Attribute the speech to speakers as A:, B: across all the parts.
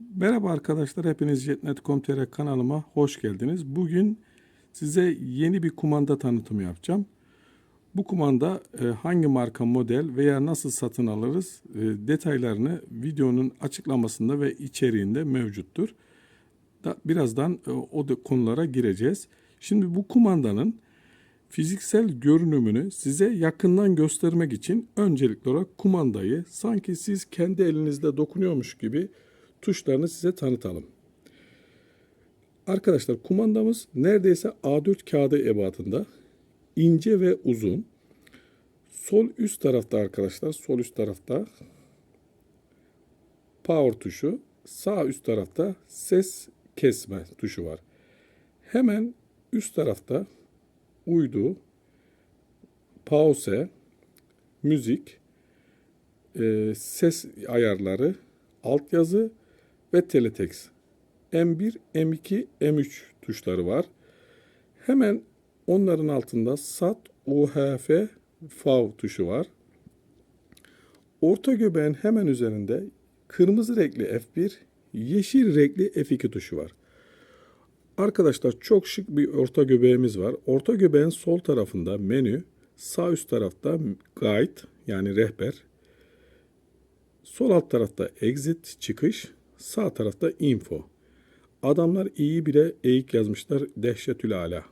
A: Merhaba arkadaşlar, hepiniz Jetnet.com.tr kanalıma hoş geldiniz. Bugün size yeni bir kumanda tanıtımı yapacağım. Bu kumanda e, hangi marka model veya nasıl satın alırız e, detaylarını videonun açıklamasında ve içeriğinde mevcuttur. Da, birazdan e, o konulara gireceğiz. Şimdi bu kumandanın fiziksel görünümünü size yakından göstermek için öncelikli olarak kumandayı sanki siz kendi elinizde dokunuyormuş gibi tuşlarını size tanıtalım. Arkadaşlar kumandamız neredeyse A4 kağıdı ebatında. ince ve uzun. Sol üst tarafta arkadaşlar, sol üst tarafta power tuşu, sağ üst tarafta ses kesme tuşu var. Hemen üst tarafta uydu, pause, müzik, e, ses ayarları, altyazı ve teletext. M1, M2, M3 tuşları var. Hemen onların altında SAT, UHF, FAV tuşu var. Orta göbeğin hemen üzerinde kırmızı renkli F1, yeşil renkli F2 tuşu var. Arkadaşlar çok şık bir orta göbeğimiz var. Orta göbeğin sol tarafında menü, sağ üst tarafta guide yani rehber, sol alt tarafta exit çıkış, sağ tarafta info. Adamlar iyi bile eğik yazmışlar dehşetül ala.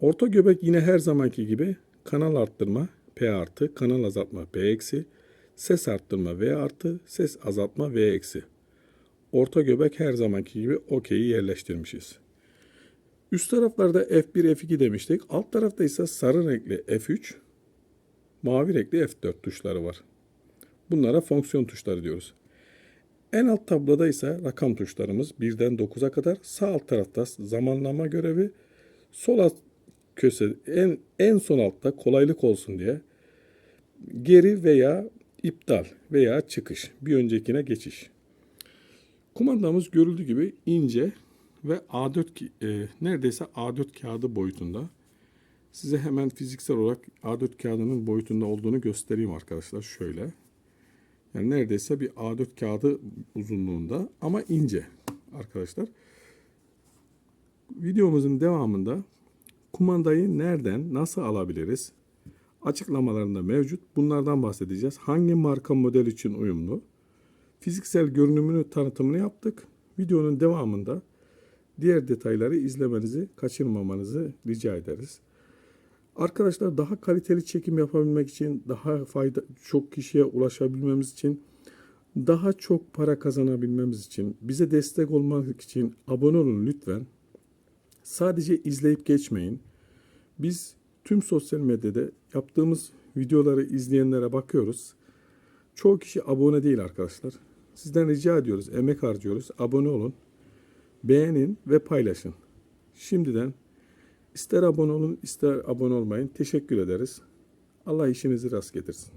A: Orta göbek yine her zamanki gibi kanal arttırma P artı, kanal azaltma P eksi, ses arttırma V artı, ses azaltma V eksi. Orta göbek her zamanki gibi OK'yi yerleştirmişiz. Üst taraflarda F1, F2 demiştik. Alt tarafta ise sarı renkli F3, mavi renkli F4 tuşları var. Bunlara fonksiyon tuşları diyoruz. En alt tabloda ise rakam tuşlarımız 1'den 9'a kadar. Sağ alt tarafta zamanlama görevi. Sol alt köşe en, en son altta kolaylık olsun diye geri veya iptal veya çıkış. Bir öncekine geçiş. Kumandamız görüldüğü gibi ince ve A4 e, neredeyse A4 kağıdı boyutunda. Size hemen fiziksel olarak A4 kağıdının boyutunda olduğunu göstereyim arkadaşlar şöyle. Yani neredeyse bir A4 kağıdı uzunluğunda ama ince arkadaşlar. Videomuzun devamında kumandayı nereden nasıl alabiliriz? Açıklamalarında mevcut. Bunlardan bahsedeceğiz. Hangi marka model için uyumlu? Fiziksel görünümünü tanıtımını yaptık. Videonun devamında diğer detayları izlemenizi kaçırmamanızı rica ederiz. Arkadaşlar daha kaliteli çekim yapabilmek için, daha fayda çok kişiye ulaşabilmemiz için, daha çok para kazanabilmemiz için, bize destek olmak için abone olun lütfen. Sadece izleyip geçmeyin. Biz tüm sosyal medyada yaptığımız videoları izleyenlere bakıyoruz. Çoğu kişi abone değil arkadaşlar. Sizden rica ediyoruz, emek harcıyoruz. Abone olun, beğenin ve paylaşın. Şimdiden ister abone olun, ister abone olmayın. Teşekkür ederiz. Allah işinizi rast getirsin.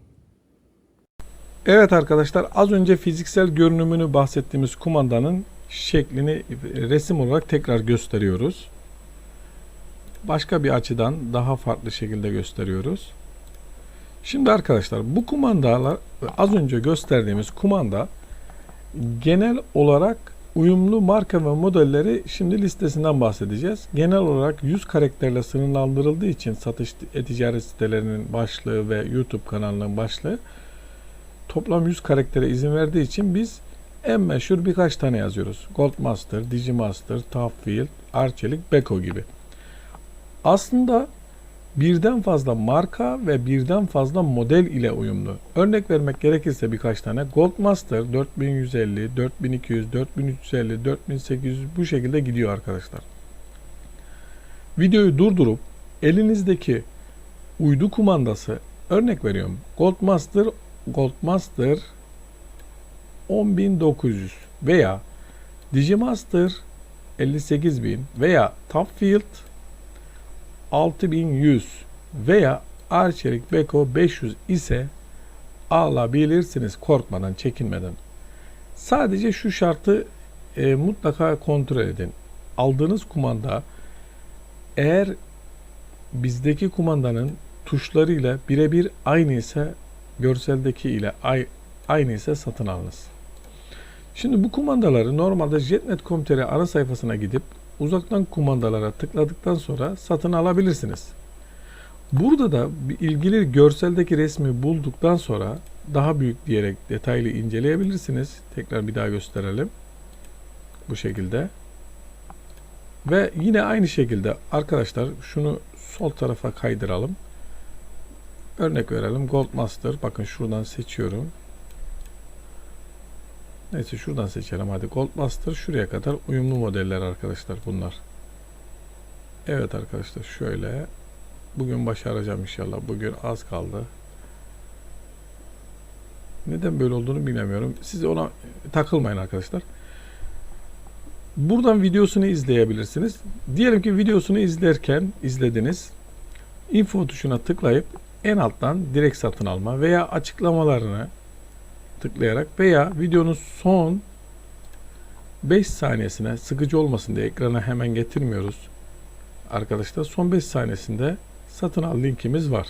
A: Evet arkadaşlar az önce fiziksel görünümünü bahsettiğimiz kumandanın şeklini resim olarak tekrar gösteriyoruz. Başka bir açıdan daha farklı şekilde gösteriyoruz. Şimdi arkadaşlar bu kumandalar az önce gösterdiğimiz kumanda genel olarak uyumlu marka ve modelleri şimdi listesinden bahsedeceğiz. Genel olarak 100 karakterle sınırlandırıldığı için satış e-ticaret sitelerinin başlığı ve YouTube kanalının başlığı toplam 100 karaktere izin verdiği için biz en meşhur birkaç tane yazıyoruz. Goldmaster, Digimaster, Topfield, Arçelik, Beko gibi. Aslında birden fazla marka ve birden fazla model ile uyumlu. Örnek vermek gerekirse birkaç tane Goldmaster 4150, 4200, 4350, 4800 bu şekilde gidiyor arkadaşlar. Videoyu durdurup elinizdeki uydu kumandası örnek veriyorum. Goldmaster Goldmaster 10900 veya Digimaster 58000 veya Topfield 6100 veya Arçelik Beko 500 ise alabilirsiniz korkmadan, çekinmeden. Sadece şu şartı e, mutlaka kontrol edin. Aldığınız kumanda eğer bizdeki kumandanın tuşlarıyla birebir aynı ise görseldeki ile aynı ise satın alınız. Şimdi bu kumandaları normalde jetnet.com.tr ara sayfasına gidip uzaktan kumandalara tıkladıktan sonra satın alabilirsiniz. Burada da ilgili görseldeki resmi bulduktan sonra daha büyük diyerek detaylı inceleyebilirsiniz. Tekrar bir daha gösterelim. Bu şekilde. Ve yine aynı şekilde arkadaşlar şunu sol tarafa kaydıralım. Örnek verelim. Goldmaster. Bakın şuradan seçiyorum. Neyse şuradan seçelim hadi. Goldmaster şuraya kadar uyumlu modeller arkadaşlar bunlar. Evet arkadaşlar şöyle. Bugün başaracağım inşallah. Bugün az kaldı. Neden böyle olduğunu bilemiyorum. Siz ona takılmayın arkadaşlar. Buradan videosunu izleyebilirsiniz. Diyelim ki videosunu izlerken izlediniz. Info tuşuna tıklayıp en alttan direkt satın alma veya açıklamalarını tıklayarak veya videonun son 5 saniyesine sıkıcı olmasın diye ekrana hemen getirmiyoruz. Arkadaşlar son 5 saniyesinde satın al linkimiz var.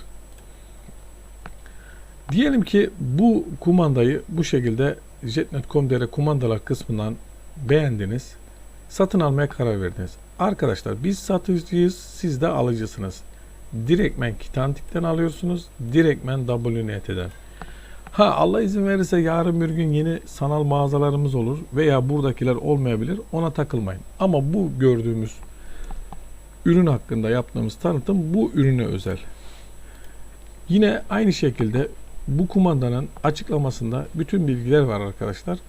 A: Diyelim ki bu kumandayı bu şekilde jetnet.com.tr kumandalar kısmından beğendiniz. Satın almaya karar verdiniz. Arkadaşlar biz satıcıyız, siz de alıcısınız. Direktmen Kitantik'ten alıyorsunuz. Direktmen WNT'den. Ha Allah izin verirse yarın bir gün yeni sanal mağazalarımız olur veya buradakiler olmayabilir. Ona takılmayın. Ama bu gördüğümüz ürün hakkında yaptığımız tanıtım bu ürüne özel. Yine aynı şekilde bu kumandanın açıklamasında bütün bilgiler var arkadaşlar.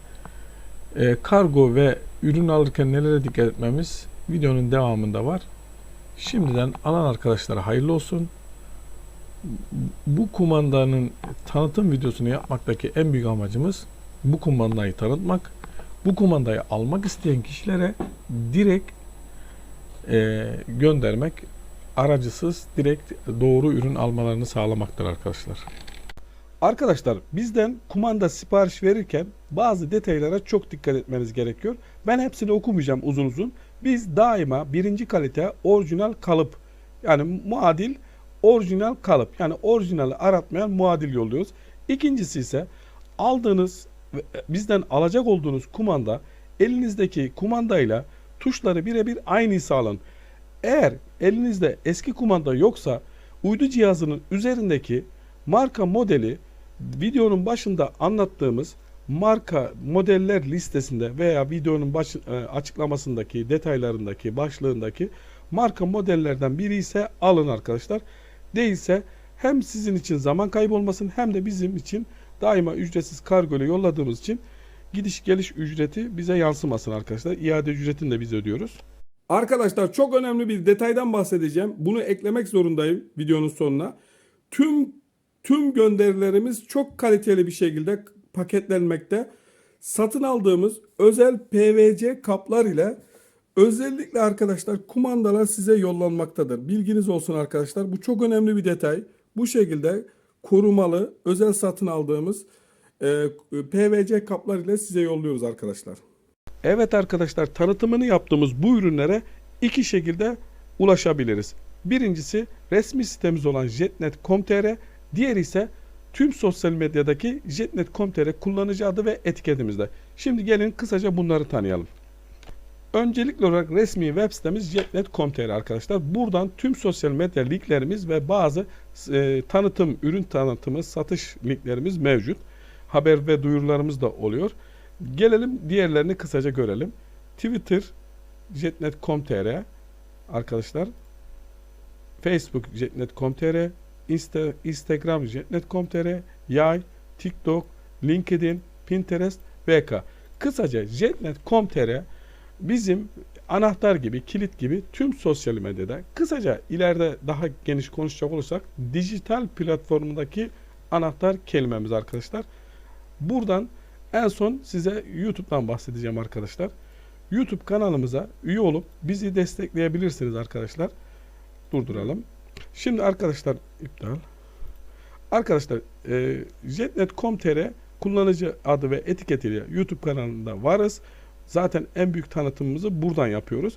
A: Ee, kargo ve ürün alırken nelere dikkat etmemiz videonun devamında var. Şimdiden alan arkadaşlara hayırlı olsun. Bu kumandanın tanıtım videosunu yapmaktaki en büyük amacımız bu kumandayı tanıtmak. Bu kumandayı almak isteyen kişilere direkt e, göndermek aracısız direkt doğru ürün almalarını sağlamaktır arkadaşlar. Arkadaşlar bizden kumanda sipariş verirken bazı detaylara çok dikkat etmeniz gerekiyor. Ben hepsini okumayacağım uzun uzun. Biz daima birinci kalite orijinal kalıp yani muadil orijinal kalıp yani orijinali aratmayan muadil yolluyoruz. İkincisi ise aldığınız ve bizden alacak olduğunuz kumanda elinizdeki kumandayla tuşları birebir aynı alın. Eğer elinizde eski kumanda yoksa uydu cihazının üzerindeki marka modeli videonun başında anlattığımız marka modeller listesinde veya videonun baş, e, açıklamasındaki detaylarındaki başlığındaki marka modellerden biri ise alın arkadaşlar. Değilse hem sizin için zaman kaybı olmasın hem de bizim için daima ücretsiz kargo ile yolladığımız için gidiş geliş ücreti bize yansımasın arkadaşlar. İade ücretini de biz ödüyoruz. Arkadaşlar çok önemli bir detaydan bahsedeceğim. Bunu eklemek zorundayım videonun sonuna. Tüm tüm gönderilerimiz çok kaliteli bir şekilde paketlenmekte. Satın aldığımız özel PVC kaplar ile özellikle arkadaşlar kumandalar size yollanmaktadır. Bilginiz olsun arkadaşlar. Bu çok önemli bir detay. Bu şekilde korumalı özel satın aldığımız e, PVC kaplar ile size yolluyoruz arkadaşlar. Evet arkadaşlar tanıtımını yaptığımız bu ürünlere iki şekilde ulaşabiliriz. Birincisi resmi sitemiz olan jetnet.com.tr, diğeri ise tüm sosyal medyadaki jetnet.com.tr kullanıcı adı ve etiketimizde. Şimdi gelin kısaca bunları tanıyalım. Öncelikli olarak resmi web sitemiz jetnet.com.tr arkadaşlar. Buradan tüm sosyal medya linklerimiz ve bazı e, tanıtım, ürün tanıtımı, satış linklerimiz mevcut. Haber ve duyurularımız da oluyor. Gelelim diğerlerini kısaca görelim. Twitter jetnet.com.tr arkadaşlar. Facebook jetnet.com.tr Insta, Instagram jetnet.com.tr Yay, TikTok, LinkedIn, Pinterest, VK. Kısaca jetnet.com.tr bizim anahtar gibi, kilit gibi tüm sosyal medyada kısaca ileride daha geniş konuşacak olursak dijital platformundaki anahtar kelimemiz arkadaşlar. Buradan en son size YouTube'dan bahsedeceğim arkadaşlar. YouTube kanalımıza üye olup bizi destekleyebilirsiniz arkadaşlar. Durduralım. Şimdi arkadaşlar iptal. Arkadaşlar e, jetnet.com.tr kullanıcı adı ve etiketiyle YouTube kanalında varız. Zaten en büyük tanıtımımızı buradan yapıyoruz.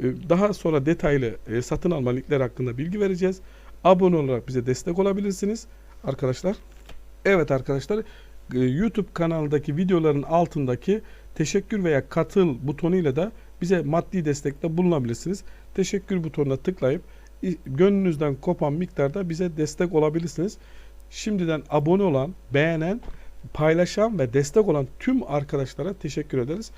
A: E, daha sonra detaylı e, satın alma linkleri hakkında bilgi vereceğiz. Abone olarak bize destek olabilirsiniz arkadaşlar. Evet arkadaşlar e, YouTube kanalındaki videoların altındaki teşekkür veya katıl butonuyla da bize maddi destekte bulunabilirsiniz. Teşekkür butonuna tıklayıp gönlünüzden kopan miktarda bize destek olabilirsiniz. Şimdiden abone olan, beğenen, paylaşan ve destek olan tüm arkadaşlara teşekkür ederiz.